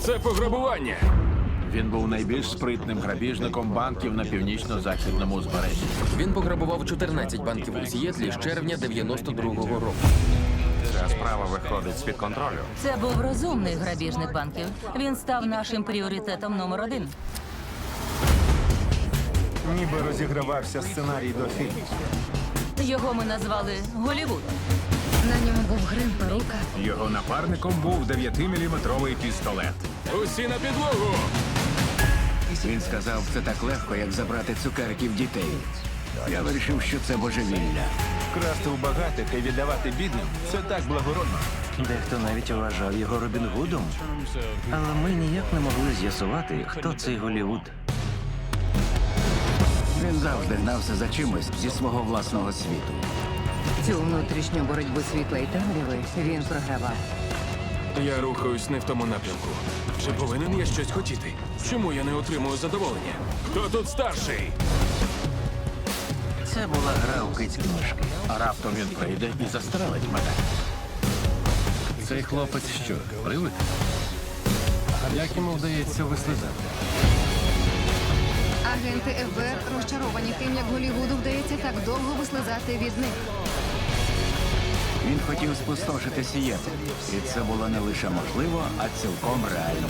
Це пограбування. Він був найбільш спритним грабіжником банків на північно-західному узбережжі. Він пограбував 14 банків у Сієтлі з червня 92-го року. Ця справа виходить з-під контролю. Це був розумний грабіжник банків. Він став нашим пріоритетом номер один. Ніби розігравався сценарій до фільму. Його ми назвали Голівуд. На ньому був грим, перука. Його напарником був 9-мм пістолет. Усі на підлогу! Він сказав, це так легко, як забрати цукерки в дітей. Я вирішив, що це божевілля. Красти у багатих і віддавати бідним це так благородно. Дехто навіть вважав його Робін Гудом. Але ми ніяк не могли з'ясувати, хто цей Голівуд. Він завжди гнався за чимось зі свого власного світу. Цю внутрішню боротьбу світла і темряви він програвав. Я рухаюсь не в тому напрямку. Чи повинен я щось хотіти? Чому я не отримую задоволення? Хто тут старший? Це була гра у кицькі мишки. А раптом він прийде і застрелить мене. Цей хлопець що, привид? Як йому вдається вислизати? Агенти ФБР розчаровані тим, як Голівуду вдається так довго вислизати від них. Він хотів спустошити Сієтл. І це було не лише можливо, а цілком реально.